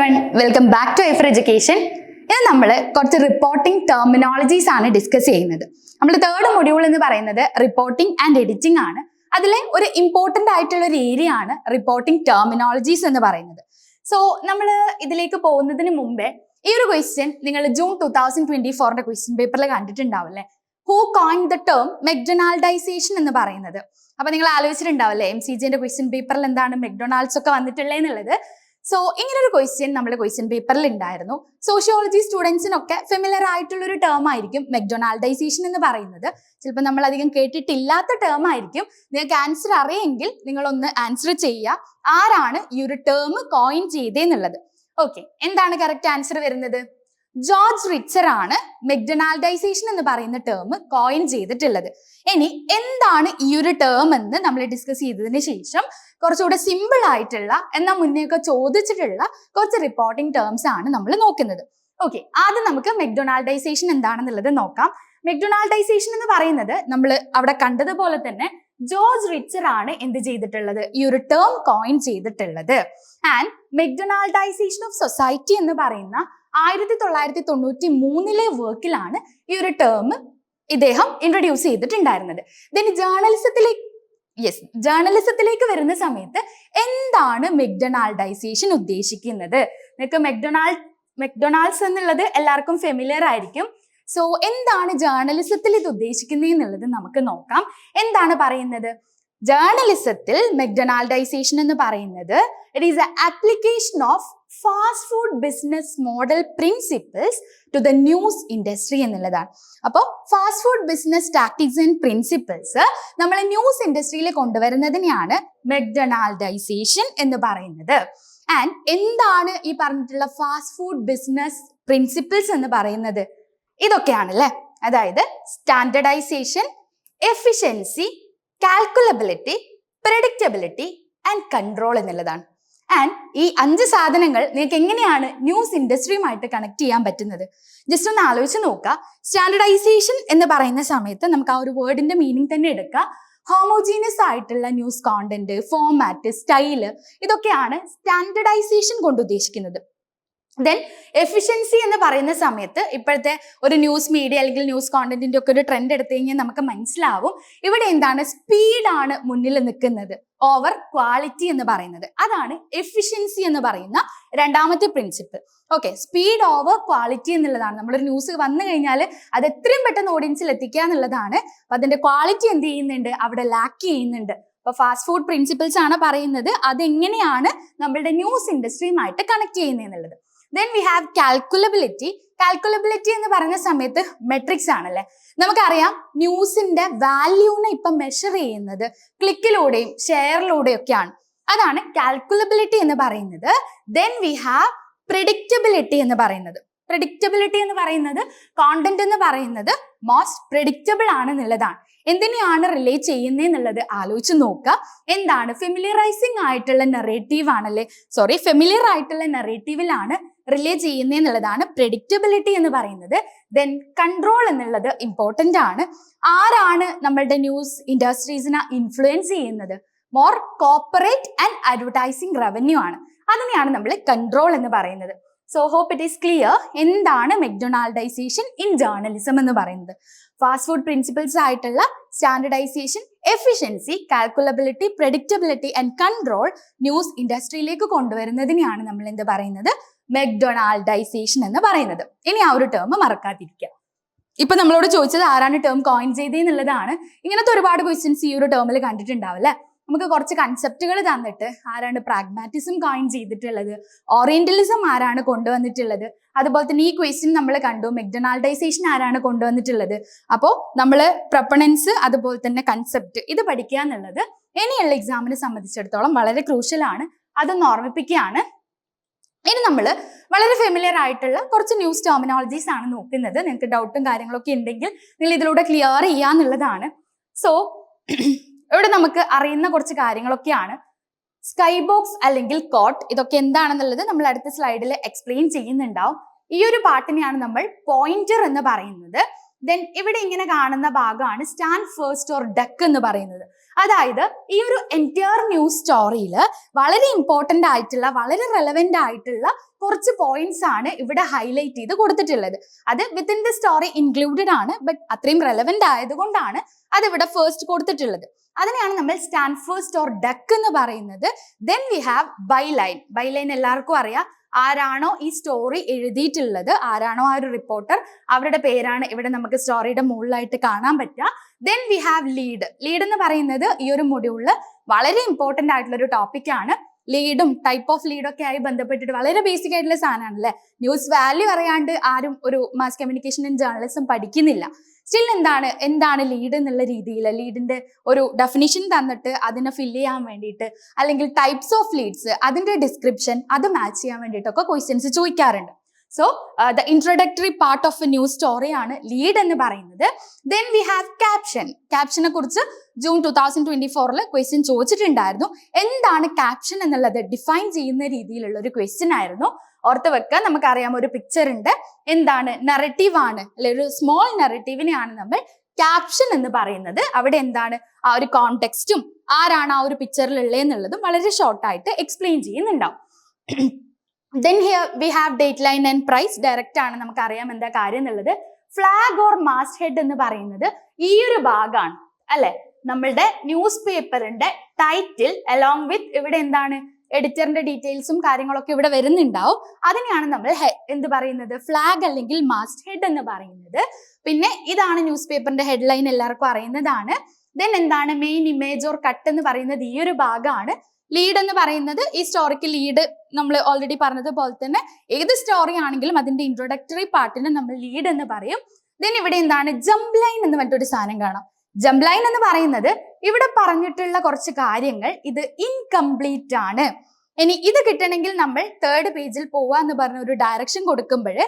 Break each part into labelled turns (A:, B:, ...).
A: One welcome back to ever education ഇന്ന് നമ്മൾ കുറച്ച് റിപ്പോർട്ടിംഗ് ടെർമിനോളജീസ് ആണ് ഡിസ്കസ് ചെയ്യുന്നത്. നമ്മൾ തേർഡ് മൊഡ്യൂൾ എന്ന് പറയുന്നത് റിപ്പോർട്ടിംഗ് ആൻഡ് എഡിറ്റിംഗ് ആണ്. അതിലെ ഒരു ഇമ്പോർട്ടന്റ് ആയിട്ടുള്ള ഒരു ഏരിയ ആണ് റിപ്പോർട്ടിംഗ് ടെർമിനോളജീസ് എന്ന് പറയുന്നത്. സോ നമ്മൾ ഇതിലേക്ക് പോകുന്നതിന് മുമ്പേ ഈ ഒരു ക്വസ്റ്റ്യൻ നിങ്ങൾ ജൂൺ ടൂ തൗസൻഡ് ട്വന്റി ഫോറിന്റെ ക്വസ്റ്റ്യൻ പേപ്പറിൽ കണ്ടിട്ടുണ്ടാവും അല്ലേ? Who coin the term McDonaldization എന്ന് പറയുന്നത്. അപ്പൊ നിങ്ങൾ ആലോചിച്ചിട്ടുണ്ടാവില്ലേ എം സി ജിന്റെ ക്വസ്റ്റ്യൻ പേപ്പറിൽ എന്താണ് മെക്ഡൊണാൾഡ്സ് ഒക്കെ വന്നിട്ടുള്ളത് എന്നുള്ളത്. സോ ഇങ്ങനെ ഒരു ക്വസ്റ്റ്യൻ നമ്മുടെ ക്വസ്റ്റ്യൻ പേപ്പറിൽ ഉണ്ടായിരുന്നു സോഷ്യോളജി സ്റ്റുഡൻസിനൊക്കെ ഫെമിലർ ആയിട്ടുള്ള ഒരു ടേം ആയിരിക്കും മെക്ഡൊണാൾഡൈസേഷൻ എന്ന് പറയുന്നത്. ചിലപ്പോൾ നമ്മൾ അധികം കേട്ടിട്ടില്ലാത്ത ടേം ആയിരിക്കും. നിങ്ങൾക്ക് ആൻസർ അറിയെങ്കിൽ നിങ്ങളൊന്ന് ആൻസർ ചെയ്യുക ആരാണ് ഈ ഒരു ടേം കോയിൻ ചെയ്തേന്നുള്ളത്? ഓക്കെ എന്താണ് കറക്റ്റ് ആൻസർ വരുന്നത്? ജോർജ് റിച്ചർ ആണ് മെക്ഡൊണാൾഡൈസേഷൻ എന്ന് പറയുന്ന ടേം കോയിൻ ചെയ്തിട്ടുള്ളത്. ഇനി എന്താണ് ഈ ഒരു ടേം എന്ന് നമ്മൾ ഡിസ്കസ് ചെയ്തതിന് ശേഷം കുറച്ചുകൂടെ സിമ്പിൾ ആയിട്ടുള്ള എന്നാൽ മുന്നേ ഒക്കെ ചോദിച്ചിട്ടുള്ള കുറച്ച് റിപ്പോർട്ടിംഗ് ടേംസ് ആണ് നമ്മൾ നോക്കുന്നത്. ഓക്കെ ആദ്യം നമുക്ക് മെക്ഡൊണാൾഡൈസേഷൻ എന്താണെന്നുള്ളത് നോക്കാം. മെക്ഡൊണാൾഡൈസേഷൻ എന്ന് പറയുന്നത് നമ്മൾ അവിടെ കണ്ടതുപോലെ തന്നെ ജോർജ് റിച്ചർ ആണ് എന്ത് ചെയ്തിട്ടുള്ളത്? ഈ ഒരു ടേം കോയിൻ ചെയ്തിട്ടുള്ളത്. ആൻഡ് മെക്ഡൊണാൾഡൈസേഷൻ ഓഫ് സൊസൈറ്റി എന്ന് പറയുന്ന ആയിരത്തി തൊള്ളായിരത്തി തൊണ്ണൂറ്റി മൂന്നിലെ വർക്കിലാണ് ഈ ഒരു ടേം ഇദ്ദേഹം ഇൻട്രൊഡ്യൂസ് ചെയ്തിട്ടുണ്ടായിരുന്നത്. ദെൻ ജേർണലിസത്തിലേക്ക് യെസ് ജേർണലിസത്തിലേക്ക് വരുന്ന സമയത്ത് എന്താണ് മെക്ഡൊണാൾഡൈസേഷൻ ഉദ്ദേശിക്കുന്നത്? നിങ്ങൾക്ക് മെക്ഡൊണാൾഡ് മെക്ഡൊണാൾഡ്സ് എന്നുള്ളത് എല്ലാവർക്കും ഫെമിലിയർ ആയിരിക്കും. സോ എന്താണ് ജേർണലിസത്തിൽ ഇത് ഉദ്ദേശിക്കുന്നത് എന്നുള്ളത് നമുക്ക് നോക്കാം. എന്താണ് പറയുന്നത്? ജേർണലിസത്തിൽ മെക്ഡൊണാൾഡൈസേഷൻ എന്ന് പറയുന്നത് it is a application of fast food business model principles to the news industry എന്നുള്ളതാണ്. അപ്പോൾ fast food business tactics and principles നമ്മൾ ന്യൂസ് ഇൻഡസ്ട്രിയിൽ കൊണ്ടുവരുന്നതിനെയാണ് മെക്ഡൊണാൾഡൈസേഷൻ എന്ന് പറയുന്നത്. ആൻഡ് എന്താണ് ഈ പറഞ്ഞിട്ടുള്ള ഫാസ്റ്റ് ഫുഡ് ബിസിനസ് പ്രിൻസിപ്പിൾസ് എന്ന് പറയുന്നത്? ഇതൊക്കെയാണ് അല്ലേ അതായത് standardization efficiency calculability predictability and control എന്നുള്ളതാണ്. ആൻഡ് ഈ അഞ്ച് സാധനങ്ങൾ നിങ്ങൾക്ക് എങ്ങനെയാണ് ന്യൂസ് ഇൻഡസ്ട്രിയുമായിട്ട് കണക്ട് ചെയ്യാൻ പറ്റുന്നത്? ജസ്റ്റ് ഒന്ന് ആലോചിച്ച് നോക്കുക. സ്റ്റാൻഡർഡൈസേഷൻ എന്ന് പറയുന്ന സമയത്ത് നമുക്ക് ആ ഒരു വേർഡിന്റെ മീനിങ് തന്നെ എടുക്കുക ഹോമോജീനിയസ് ആയിട്ടുള്ള ന്യൂസ് കോണ്ടന്റ് ഫോമാറ്റ് സ്റ്റൈൽ ഇതൊക്കെയാണ് സ്റ്റാൻഡർഡൈസേഷൻ കൊണ്ട് ഉദ്ദേശിക്കുന്നത്. ദെൻ എഫിഷ്യൻസി എന്ന് പറയുന്ന സമയത്ത് ഇപ്പോഴത്തെ ഒരു ന്യൂസ് മീഡിയ അല്ലെങ്കിൽ ന്യൂസ് കോണ്ടന്റിന്റെ ഒക്കെ ഒരു ട്രെൻഡ് എടുത്തു കഴിഞ്ഞാൽ നമുക്ക് മനസ്സിലാവും ഇവിടെ എന്താണ് സ്പീഡാണ് മുന്നിൽ നിൽക്കുന്നത്. ഓവർ ക്വാളിറ്റി എന്ന് പറയുന്നത്. അതാണ് എഫിഷ്യൻസി എന്ന് പറയുന്ന രണ്ടാമത്തെ principle okay speed over quality എന്നുള്ളതാണ്. നമ്മളൊരു ന്യൂസ് വന്നു കഴിഞ്ഞാൽ അത് എത്രയും പെട്ടെന്ന് ഓഡിയൻസിൽ എത്തിക്കുക എന്നുള്ളതാണ്. അപ്പൊ അതിന്റെ ക്വാളിറ്റി എന്ത് ചെയ്യുന്നുണ്ട്? അവിടെ ലാക്ക് ചെയ്യുന്നുണ്ട്. അപ്പൊ ഫാസ്റ്റ് ഫുഡ് പ്രിൻസിപ്പിൾസ് ആണ് പറയുന്നത്. അതെങ്ങനെയാണ് നമ്മളുടെ ന്യൂസ് ഇൻഡസ്ട്രിയുമായിട്ട് കണക്ട് ചെയ്യുന്നത് എന്നുള്ളത്. Then we have calculability calculability എന്ന് പറഞ്ഞ സമയത്ത് മെട്രിക്സ് ആണല്ലേ? നമുക്കറിയാം ന്യൂസിന്റെ വാല്യൂനെ ഇപ്പം മെഷർ ചെയ്യുന്നത് ക്ലിക്കിലൂടെയും ഷെയറിലൂടെയും ഒക്കെയാണ്. അതാണ് കാൽക്കുലബിലിറ്റി എന്ന് പറയുന്നത്. ദെൻ വി ഹാവ് പ്രിഡിക്റ്റബിലിറ്റി എന്ന് പറയുന്നത്. പ്രിഡിക്റ്റബിലിറ്റി എന്ന് പറയുന്നത് കോണ്ടന്റ് എന്ന് പറയുന്നത് മോസ്റ്റ് പ്രിഡിക്റ്റബിൾ ആണ് എന്നുള്ളതാണ് എന്തിനെയാണ് റിലേറ്റ് ചെയ്യുന്നത് എന്നുള്ളത് ആലോചിച്ച് നോക്കുക. എന്താണ്? ഫെമിലിയറൈസിങ് ആയിട്ടുള്ള നെറേറ്റീവ് ആണല്ലേ? സോറി ഫെമിലിയർ ആയിട്ടുള്ള നെറേറ്റീവിലാണ് റിലേ ചെയ്യുന്നത് എന്നുള്ളതാണ് പ്രെഡിക്റ്റബിലിറ്റി എന്ന് പറയുന്നത്. ദെൻ കൺട്രോൾ എന്നുള്ളത് ഇമ്പോർട്ടന്റ് ആണ്. ആരാണ് നമ്മളുടെ ന്യൂസ് ഇൻഡസ്ട്രീസിനെ ഇൻഫ്ലുവൻസ് ചെയ്യുന്നത്? More corporate and advertising revenue ആണ്. അതിനെയാണ് നമ്മൾ കൺട്രോൾ എന്ന് പറയുന്നത്. So hope it is clear എന്താണ് മെക്ഡൊണാൾഡൈസേഷൻ ഇൻ ജേർണലിസം എന്ന് പറയുന്നത്? ഫാസ്റ്റ് ഫുഡ് പ്രിൻസിപ്പിൾസ് ആയിട്ടുള്ള standardization efficiency calculability predictability and control news ഇൻഡസ്ട്രിയിലേക്ക് കൊണ്ടുവരുന്നതിനെയാണ് നമ്മൾ എന്ത് പറയുന്നത്? മെക്ഡൊണാൾഡൈസേഷൻ എന്ന് പറയുന്നത്. ഇനി ആ ഒരു ടേം മറക്കാതിരിക്കുക. ഇപ്പൊ നമ്മളോട് ചോദിച്ചത് ആരാണ് ടേം കോയിൻ ചെയ്തെന്നുള്ളതാണ്. ഇങ്ങനത്തെ ഒരുപാട് ക്വസ്റ്റ്യൻസ് ഈ ഒരു ടേമിൽ കണ്ടിട്ടുണ്ടാവില്ലേ നമുക്ക് കുറച്ച് കൺസെപ്റ്റുകൾ തന്നിട്ട് ആരാണ് പ്രാഗ്മാറ്റിസം കോയിൻ ചെയ്തിട്ടുള്ളത് ഓറിയന്റലിസം ആരാണ് കൊണ്ടുവന്നിട്ടുള്ളത് അതുപോലെ തന്നെ ഈ ക്വസ്റ്റ്യൻ നമ്മൾ കണ്ടു മെക്ഡൊണാൾഡൈസേഷൻ ആരാണ് കൊണ്ടുവന്നിട്ടുള്ളത്. അപ്പോൾ നമ്മൾ പ്രപ്പണൻസ് അതുപോലെ തന്നെ കൺസെപ്റ്റ് ഇത് പഠിക്കുക എന്നുള്ളത് ഇനിയുള്ള എക്സാമിനെ സംബന്ധിച്ചിടത്തോളം വളരെ ക്രൂഷ്യൽ ആണ്. അതൊന്ന് ഓർമ്മിപ്പിക്കുകയാണ്. ഇനി നമ്മൾ വളരെ ഫെമിലിയർ ആയിട്ടുള്ള കുറച്ച് ന്യൂസ് ടെർമിനോളജീസ് ആണ് നോക്കുന്നത്. നിങ്ങൾക്ക് ഡൗട്ടും കാര്യങ്ങളൊക്കെ ഉണ്ടെങ്കിൽ നിങ്ങൾ ഇതിലൂടെ ക്ലിയർ ചെയ്യാന്നുള്ളതാണ് സോ ഇവിടെ നമുക്ക് അറിയുന്ന കുറച്ച് കാര്യങ്ങളൊക്കെയാണ്. സ്കൈ ബോക്സ് അല്ലെങ്കിൽ കോട്ട് ഇതൊക്കെ എന്താണെന്നുള്ളത് നമ്മൾ അടുത്ത സ്ലൈഡിൽ എക്സ്പ്ലെയിൻ ചെയ്യുന്നുണ്ടാവും. ഈ ഒരു പാട്ടിനെയാണ് നമ്മൾ പോയിന്റർ എന്ന് പറയുന്നത്. ദെൻ ഇവിടെ ഇങ്ങനെ കാണുന്ന ഭാഗമാണ് സ്റ്റാൻഡ് ഫേസ്റ്റ് ഓർ ഡക്ക് എന്ന് പറയുന്നത്. അതായത് ഈ ഒരു എന്റയർ ന്യൂസ് സ്റ്റോറിയിൽ വളരെ ഇമ്പോർട്ടന്റ് ആയിട്ടുള്ള വളരെ റെലവെന്റ് ആയിട്ടുള്ള കുറച്ച് പോയിന്റ്സ് ആണ് ഇവിടെ ഹൈലൈറ്റ് ചെയ്ത് കൊടുത്തിട്ടുള്ളത്. അത് വിത്തിൻ ദ സ്റ്റോറി ഇൻക്ലൂഡഡ് ആണ് ബട്ട് അത്രയും റെലവെന്റ് ആയതുകൊണ്ടാണ് അത് ഇവിടെ ഫസ്റ്റ് കൊടുത്തിട്ടുള്ളത്. അതിനെയാണ് നമ്മൾ സ്റ്റാൻഡ് ഫസ്റ്റ് ഓർ ഡക്ക് എന്ന് പറയുന്നത്. Then we have byline byline എല്ലാവർക്കും അറിയാം. ആരാണോ ഈ സ്റ്റോറി എഴുതിയിട്ടുള്ളത്? ആരാണോ ആ ഒരു റിപ്പോർട്ടർ അവരുടെ പേരാണ് ഇവിടെ നമുക്ക് സ്റ്റോറിയുടെ മുകളിലായിട്ട് കാണാൻ പറ്റുക. Then we have lead lead എന്ന് പറയുന്നത് ഈ ഒരു മൊഡ്യൂളിൽ വളരെ ഇമ്പോർട്ടന്റ് ആയിട്ടുള്ള ഒരു ടോപ്പിക്കാണ് ലീഡും ടൈപ്പ് ഓഫ് ലീഡൊക്കെ ആയി ബന്ധപ്പെട്ടിട്ട് വളരെ ബേസിക് ആയിട്ടുള്ള സാധനമാണ് അല്ലേ ന്യൂസ് വാല്യൂ അറിയാണ്ട് ആരും ഒരു മാസ് കമ്മ്യൂണിക്കേഷൻ ആൻഡ് ജേർണലിസം പഠിക്കുന്നില്ല. സ്റ്റിൽ എന്താണ്? എന്താണ് ലീഡ് എന്നുള്ള രീതിയിൽ ലീഡിന്റെ ഒരു ഡെഫിനിഷൻ തന്നിട്ട് അതിനെ ഫില്ല് ചെയ്യാൻ വേണ്ടിയിട്ട് അല്ലെങ്കിൽ ടൈപ്സ് ഓഫ് ലീഡ്സ് അതിന്റെ ഡിസ്ക്രിപ്ഷൻ അത് മാച്ച് ചെയ്യാൻ വേണ്ടിയിട്ടൊക്കെ ക്വസ്റ്റ്യൻസ് ചോദിക്കാറുണ്ട്. So the introductory part of a news സ്റ്റോറിയാണ് ലീഡ് എന്ന് പറയുന്നത്. ദെൻ വി ഹാവ് ക്യാപ്ഷൻ ക്യാപ്ഷനെ കുറിച്ച് ജൂൺ ടൂ തൗസൻഡ് ട്വന്റി ഫോറിൽ ക്വസ്റ്റ്യൻ ചോദിച്ചിട്ടുണ്ടായിരുന്നു. എന്താണ് ക്യാപ്ഷൻ എന്നുള്ളത് ഡിഫൈൻ ചെയ്യുന്ന രീതിയിലുള്ള ഒരു ക്വസ്റ്റ്യൻ ആയിരുന്നു. ഓർത്ത് വെക്കുക നമുക്കറിയാം ഒരു പിക്ചർ ഉണ്ട്. എന്താണ്? നെറേറ്റീവ് ആണ്. അല്ലെ ഒരു സ്മോൾ നെറേറ്റീവിനെയാണ് നമ്മൾ ക്യാപ്ഷൻ എന്ന് പറയുന്നത്. അവിടെ എന്താണ്? ആ ഒരു കോണ്ടെക്സ്റ്റും ആരാണ് ആ ഒരു പിക്ചറിൽ ഉള്ളതെന്നുള്ളതും വളരെ ഷോർട്ടായിട്ട് എക്സ്പ്ലെയിൻ ചെയ്യുന്നുണ്ടാവും. Then here we have dateline and price direct ആണ് നമുക്ക് അറിയാം എന്താ കാര്യം എന്നുള്ളത്. ഫ്ലാഗ് ഓർ മാസ്റ്റ് ഹെഡ് എന്ന് പറയുന്നത് ഈ ഒരു ഭാഗമാണ് അല്ലെ നമ്മളുടെ ന്യൂസ് പേപ്പറിന്റെ ടൈറ്റിൽ അലോങ് വിത്ത് ഇവിടെ എന്താണ്? എഡിറ്ററിന്റെ ഡീറ്റെയിൽസും കാര്യങ്ങളൊക്കെ ഇവിടെ വരുന്നുണ്ടാവും. അതിനെയാണ് നമ്മൾ എന്ത് പറയുന്നത്? ഫ്ലാഗ് അല്ലെങ്കിൽ മാസ്റ്റ് ഹെഡ് എന്ന് പറയുന്നത്. പിന്നെ ഇതാണ് ന്യൂസ് പേപ്പറിന്റെ ഹെഡ്ലൈൻ എല്ലാവർക്കും അറിയുന്നതാണ്. ദെൻ എന്താണ്? മെയിൻ ഇമേജ് ഓർ കട്ട് എന്ന് പറയുന്നത് ഈ ഒരു ഭാഗമാണ്. ലീഡ് എന്ന് പറയുന്നത് ഈ സ്റ്റോറിക്ക് ലീഡ് നമ്മൾ ഓൾറെഡി പറഞ്ഞതുപോലെ തന്നെ ഏത് സ്റ്റോറി ആണെങ്കിലും അതിന്റെ ഇൻട്രൊഡക്ടറി പാർട്ടിന് നമ്മൾ ലീഡ് എന്ന് പറയും. ദെൻ ഇവിടെ എന്താണ്? ജംപ് ലൈൻ എന്ന് പറഞ്ഞിട്ടൊരു സാധനം കാണാം. ജംപ് ലൈൻ എന്ന് പറയുന്നത് ഇവിടെ പറഞ്ഞിട്ടുള്ള കുറച്ച് കാര്യങ്ങൾ ഇത് ഇൻകംപ്ലീറ്റ് ആണ്. ഇനി ഇത് കിട്ടണമെങ്കിൽ നമ്മൾ തേർഡ് പേജിൽ പോവുക എന്ന് പറഞ്ഞ ഒരു ഡയറക്ഷൻ കൊടുക്കുമ്പോൾ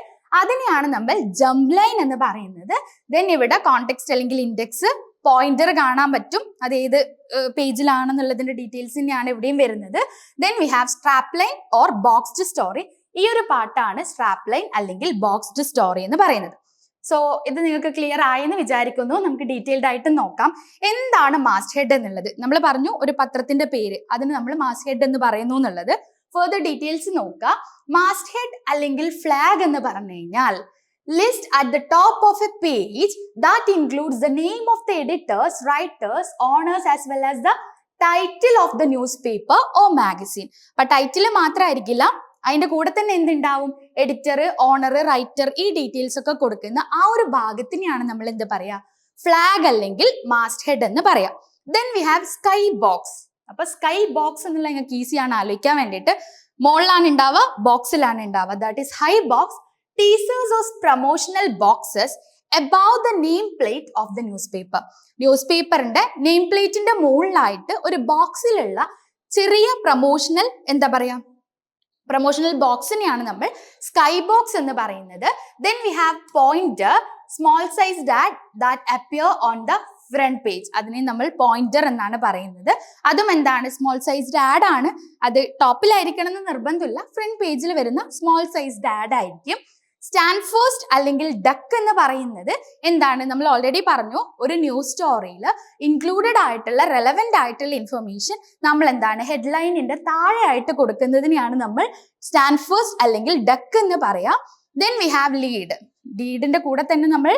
A: അതിനെയാണ് നമ്മൾ ജംപ് ലൈൻ എന്ന് പറയുന്നത്. ദെൻ ഇവിടെ കോണ്ടെക്സ്റ്റ് അല്ലെങ്കിൽ ഇൻഡെക്സ് പോയിന്റർ കാണാൻ പറ്റും. അത് ഏത് പേജിലാണെന്നുള്ളതിന്റെ ഡീറ്റെയിൽസ് തന്നെയാണ് ഇവിടെയും വരുന്നത്. Then we have strap line or boxed story ഈ ഒരു പാട്ടാണ് സ്ട്രാപ്പ് ലൈൻ അല്ലെങ്കിൽ ബോക്സ്ഡ് സ്റ്റോറി എന്ന് പറയുന്നത്. സോ ഇത് നിങ്ങൾക്ക് ക്ലിയർ ആയെന്ന് വിചാരിക്കുന്നു. നമുക്ക് ഡീറ്റെയിൽഡ് ആയിട്ട് നോക്കാം. എന്താണ് മാസ്റ്റ് ഹെഡ് എന്നുള്ളത്? നമ്മൾ പറഞ്ഞു ഒരു പത്രത്തിന്റെ പേര്. അതിന് നമ്മൾ മാസ്റ്റ് ഹെഡ് എന്ന് പറയുന്നു എന്നുള്ളത്. ഫെർദർ ഡീറ്റെയിൽസ് നോക്കാം മാസ്റ്റ് ഹെഡ് അല്ലെങ്കിൽ ഫ്ലാഗ് എന്ന് പറഞ്ഞു കഴിഞ്ഞാൽ list at the top of a page that includes the name of the editors writers owners as well as the title of the newspaper or magazine അപ്പൊ title മാത്രമായിരിക്കില്ല അതിന്റെ കൂടെ തന്നെ എന്തുണ്ടാവും? എഡിറ്റർ ഓണർ റൈറ്റർ ഈ ഡീറ്റെയിൽസ് ഒക്കെ കൊടുക്കുന്ന ആ ഒരു ഭാഗത്തിനെയാണ് നമ്മൾ എന്ത് പറയാ? ഫ്ലാഗ് അല്ലെങ്കിൽ മാസ്റ്റ് ഹെഡ് എന്ന് പറയാം. Then we have sky box അപ്പൊ സ്കൈ ബോക്സ് എന്നുള്ള നിങ്ങൾക്ക് ഈസിയാണ് ആലോചിക്കാൻ വേണ്ടിയിട്ട് മോളിലാണ് ഉണ്ടാവുക ബോക്സിലാണ് ഉണ്ടാവുക. That is high box teasers of promotional boxes above the nameplate of the newspaper news പേപ്പറിന്റെ നെയിം പ്ലേറ്റിന്റെ മുകളിലായിട്ട് ഒരു ബോക്സിലുള്ള ചെറിയ പ്രൊമോഷണൽ എന്താ പറയാ? പ്രൊമോഷണൽ ബോക്സിനെയാണ് നമ്മൾ സ്കൈ ബോക്സ് എന്ന് പറയുന്നത്. Then we have pointer small size that that appear on the front page അതിനെ നമ്മൾ പോയിന്റർ എന്നാണ് പറയുന്നത്. അതും എന്താണ്? സ്മോൾ സൈസ്ഡ് ആഡ് ആണ്. അത് ടോപ്പിലായിരിക്കണം എന്ന് നിർബന്ധമില്ല. ഫ്രണ്ട് പേജിൽ വരുന്ന സ്മോൾ സൈസ്ഡ് ആഡ് ആയിരിക്കും. സ്റ്റാൻഡ് ഫസ്റ്റ് അല്ലെങ്കിൽ ഡക്ക് എന്ന് പറയുന്നത് എന്താണ്? നമ്മൾ ഓൾറെഡി പറഞ്ഞു ഒരു ന്യൂസ് സ്റ്റോറിയിൽ ഇൻക്ലൂഡഡ് ആയിട്ടുള്ള റെലവെന്റ് ആയിട്ടുള്ള ഇൻഫർമേഷൻ നമ്മൾ എന്താണ്? ഹെഡ്ലൈനിന്റെ താഴെ ആയിട്ട് കൊടുക്കുന്നതിനെയാണ് നമ്മൾ സ്റ്റാൻഫോസ്റ്റ് അല്ലെങ്കിൽ ഡക്ക് എന്ന് പറയാം. ദെൻ വി ഹാവ് ലീഡ് ലീഡിന്റെ കൂടെ തന്നെ നമ്മൾ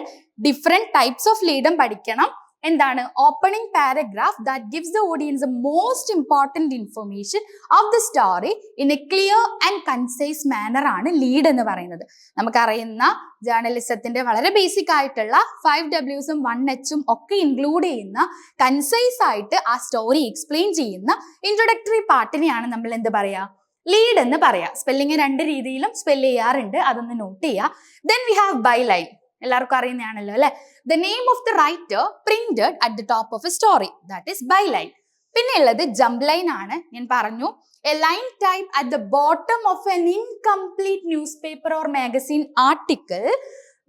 A: ഡിഫറെന്റ് ടൈപ്സ് ഓഫ് ലീഡും പഠിക്കണം. എന്താണ്? Opening paragraph that gives the audience most important information of the story in a clear and concise manner ആണ് ലീഡ് എന്ന് പറയുന്നത്. നമുക്കറിയുന്ന ജേർണലിസത്തിന്റെ വളരെ ബേസിക് ആയിട്ടുള്ള ഫൈവ് ഡബ്ല്യൂസും വൺ എച്ചും ഒക്കെ ഇൻക്ലൂഡ് ചെയ്യുന്ന കൺസൈസ് ആയിട്ട് ആ സ്റ്റോറി എക്സ്പ്ലെയിൻ ചെയ്യുന്ന ഇൻട്രൊഡക്ടറി പാർട്ടിനെയാണ് നമ്മൾ എന്ത് പറയാ? ലീഡ് എന്ന് പറയാ. സ്പെല്ലിങ് രണ്ട് രീതിയിലും സ്പെല്ല് ചെയ്യാറുണ്ട്. അതൊന്ന് നോട്ട് ചെയ്യുക then we have byline എല്ലാവർക്കും അറിയുന്നതാണല്ലോ അല്ലെ? The name of the writer printed at the top of a story that is byline പിന്നെ ഉള്ളത് ജംപ് ലൈൻ ആണ്. ഞാൻ പറഞ്ഞു a line type at the bottom of an incomplete newspaper or magazine article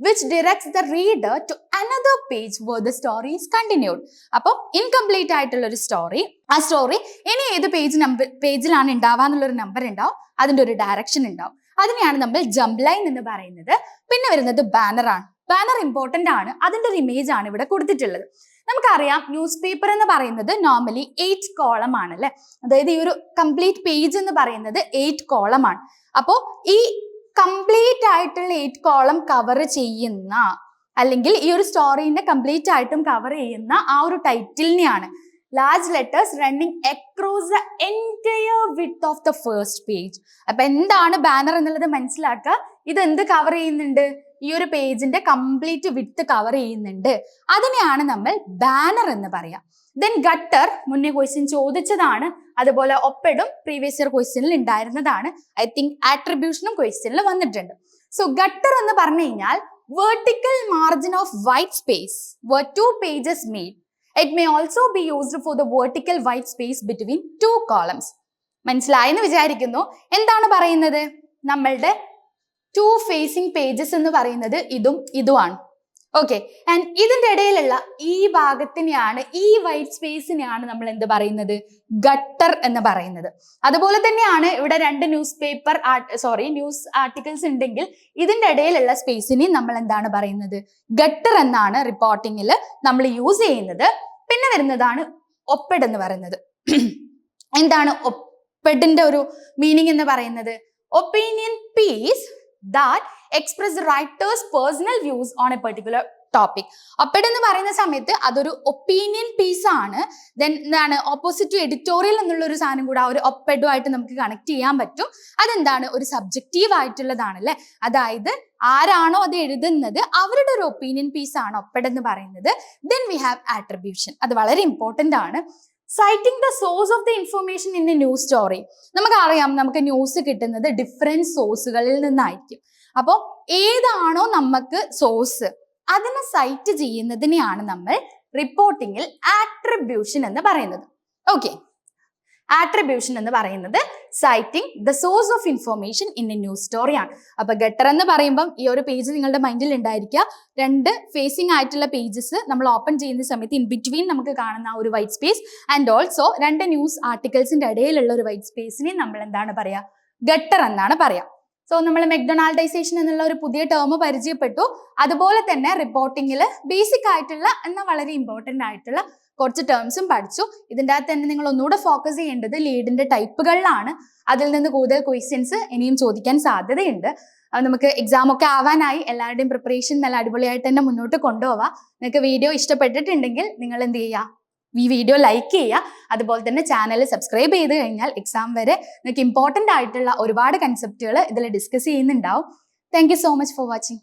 A: which directs the reader to another page where the story is continued അപ്പം incomplete ആയിട്ടുള്ള ഒരു story ആ story ഇനി ഏത് പേജ് നമ്പർ പേജിലാണ് ഉണ്ടാവുക എന്നുള്ളൊരു നമ്പർ ഉണ്ടാവും. അതിന്റെ ഒരു ഡയറക്ഷൻ ഉണ്ടാവും. അതിനെയാണ് നമ്മൾ ജംപ് ലൈൻ എന്ന് പറയുന്നത്. പിന്നെ വരുന്നത് ബാനറാണ് ബാനർ ഇമ്പോർട്ടന്റ് ആണ്. അതിന്റെ ഒരു ഇമേജ് ആണ് ഇവിടെ കൊടുത്തിട്ടുള്ളത്. നമുക്കറിയാം ന്യൂസ് പേപ്പർ എന്ന് പറയുന്നത് നോർമലി എയ്റ്റ് കോളം ആണ് അല്ലെ? അതായത് ഈ ഒരു കംപ്ലീറ്റ് പേജ് എന്ന് പറയുന്നത് എയ്റ്റ് കോളം ആണ്. അപ്പോൾ ഈ കംപ്ലീറ്റ് ആയിട്ടുള്ള എയ്റ്റ് കോളം കവർ ചെയ്യുന്ന അല്ലെങ്കിൽ ഈ ഒരു സ്റ്റോറീനെ കംപ്ലീറ്റ് ആയിട്ടും കവർ ചെയ്യുന്ന ആ ഒരു ടൈറ്റിലിനെയാണ് large letters running across the entire width of the first page അപ്പൊ എന്താണ് ബാനർ എന്നുള്ളത് മനസ്സിലാക്കുക? ഇത് എന്ത് കവർ ചെയ്യുന്നുണ്ട്? ഈ ഒരു പേജിന്റെ കംപ്ലീറ്റ് വിത്ത് കവർ ചെയ്യുന്നുണ്ട്. അതിനെയാണ് നമ്മൾ ബാനർ എന്ന് പറയാം. ദെൻ ഗട്ടർ മുന്നേ ക്വസ്റ്റ്യൻ ചോദിച്ചതാണ്. അതുപോലെ ഒപ്പിടും പ്രീവിയസ് ഇയർ ക്വസ്റ്റ്യനിൽ ഉണ്ടായിരുന്നതാണ്. ഐ തിങ്ക് ആട്രിബ്യൂഷനും ക്വസ്റ്റ്യനിൽ വന്നിട്ടുണ്ട്. സോ ഗട്ടർ എന്ന് പറഞ്ഞു കഴിഞ്ഞാൽ vertical margin of white space were two pages made. It may also be used for the vertical white space between two columns. മനസ്സിലായെന്ന് വിചാരിക്കുന്നു. എന്താണ് പറയുന്നത്? നമ്മളുടെ ടു ഫേസിംഗ് പേജസ് എന്ന് പറയുന്നത് ഇതും ഇതുമാണ്. ഓക്കെ ആൻഡ് ഇതിന്റെ ഇടയിലുള്ള ഈ ഭാഗത്തിനെയാണ് ഈ വൈറ്റ് സ്പേസിനെയാണ് നമ്മൾ എന്ത് പറയുന്നത്? ഗട്ടർ എന്ന് പറയുന്നത്. അതുപോലെ തന്നെയാണ് ഇവിടെ രണ്ട് newspaper sorry news articles ഉണ്ടെങ്കിൽ ഇതിന്റെ ഇടയിലുള്ള സ്പേസിനെ നമ്മൾ എന്താണ് പറയുന്നത്? ഗട്ടർ എന്നാണ് റിപ്പോർട്ടിങ്ങിൽ നമ്മൾ യൂസ് ചെയ്യുന്നത്. പിന്നെ വരുന്നതാണ് ഒപ്പഡ് എന്ന് പറയുന്നത്. എന്താണ് ഒപ്പഡിന്റെ ഒരു മീനിങ് എന്ന് പറയുന്നത്? Opinion piece that express writers personal views on a particular topic op ed എന്ന് പറയുന്ന സമയത്ത് അതൊരു ഒപ്പീനിയൻ പീസ് ആണ്. ദെൻ എന്താണ്? ഓപ്പോസിറ്റ് ടു എഡിറ്റോറിയൽ എന്നുള്ള ഒരു സാധനം കൂടെ ആ ഒരു ആയിട്ട് നമുക്ക് കണക്ട് ചെയ്യാൻ പറ്റും. അതെന്താണ്? ഒരു സബ്ജക്റ്റീവ് ആയിട്ടുള്ളതാണ് അല്ലെ അതായത് ആരാണോ അത് എഴുതുന്നത് അവരുടെ ഒരു ഒപ്പീനിയൻ പീസ് ആണ് ഒപ്പഡ് എന്ന് പറയുന്നത്. ദെൻ വി ഹാവ് ആട്രിബ്യൂഷൻ അത് വളരെ ഇമ്പോർട്ടന്റ് ആണ്. Citing the source of the information in a news story നമുക്കറിയാം നമുക്ക് ന്യൂസ് കിട്ടുന്നത് ഡിഫറെന്റ് സോഴ്സുകളിൽ നിന്നായിരിക്കും. അപ്പോൾ ഏതാണോ നമുക്ക് സോഴ്സ് അതിനെ സൈറ്റ് ചെയ്യുന്നതിനെയാണ് നമ്മൾ റിപ്പോർട്ടിങ്ങിൽ ആട്രിബ്യൂഷൻ എന്ന് പറയുന്നത്. ഓക്കെ ആട്രിബ്യൂഷൻ എന്ന് പറയുന്നത് citing the source of information in a news സ്റ്റോറിയാണ് അപ്പൊ ഗട്ടർ എന്ന് പറയുമ്പം ഈ ഒരു പേജ് നിങ്ങളുടെ മൈൻഡിൽ ഉണ്ടായിരിക്കുക രണ്ട് ഫേസിംഗ് ആയിട്ടുള്ള പേജസ് നമ്മൾ ഓപ്പൺ ചെയ്യുന്ന സമയത്ത് ഇൻ ബിറ്റ്വീൻ നമുക്ക് കാണുന്ന ആ ഒരു വൈറ്റ് സ്പേസ് ആൻഡ് ഓൾസോ രണ്ട് ന്യൂസ് ആർട്ടിക്കിൾസിന്റെ ഇടയിലുള്ള ഒരു വൈറ്റ് സ്പേസിനെ നമ്മൾ എന്താണ് പറയാ? ഗട്ടർ എന്നാണ് പറയാ. സോ നമ്മൾ മെക്ഡൊണാൾഡൈസേഷൻ എന്നുള്ള ഒരു പുതിയ ടേം പരിചയപ്പെട്ടു. അതുപോലെ തന്നെ റിപ്പോർട്ടിങ്ങിൽ ബേസിക് ആയിട്ടുള്ള എന്നാൽ വളരെ ഇമ്പോർട്ടന്റ് ആയിട്ടുള്ള കുറച്ച് ടേംസും പഠിച്ചു. ഇതിന്റെ അകത്ത് തന്നെ നിങ്ങൾ ഒന്നുകൂടെ ഫോക്കസ് ചെയ്യേണ്ടത് ലീഡിന്റെ ടൈപ്പുകളിലാണ് അതിൽ നിന്ന് കൂടുതൽ ക്വസ്റ്റ്യൻസ് ഇനിയും ചോദിക്കാൻ സാധ്യതയുണ്ട്. നമുക്ക് എക്സാം ഒക്കെ ആവാനായി. എല്ലാവരുടെയും പ്രിപ്പറേഷൻ നല്ല അടിപൊളിയായിട്ട് തന്നെ മുന്നോട്ട് കൊണ്ടുപോവാം. നിങ്ങൾക്ക് വീഡിയോ ഇഷ്ടപ്പെട്ടിട്ടുണ്ടെങ്കിൽ നിങ്ങൾ എന്ത് ചെയ്യുക? ഈ വീഡിയോ ലൈക്ക് ചെയ്യുക. അതുപോലെ തന്നെ ചാനൽ സബ്സ്ക്രൈബ് ചെയ്ത് കഴിഞ്ഞാൽ എക്സാം വരെ നിങ്ങൾക്ക് ഇമ്പോർട്ടന്റ് ആയിട്ടുള്ള ഒരുപാട് കൺസെപ്റ്റുകൾ ഇതിൽ ഡിസ്കസ് ചെയ്യുന്നുണ്ടാവും. Thank so much for watching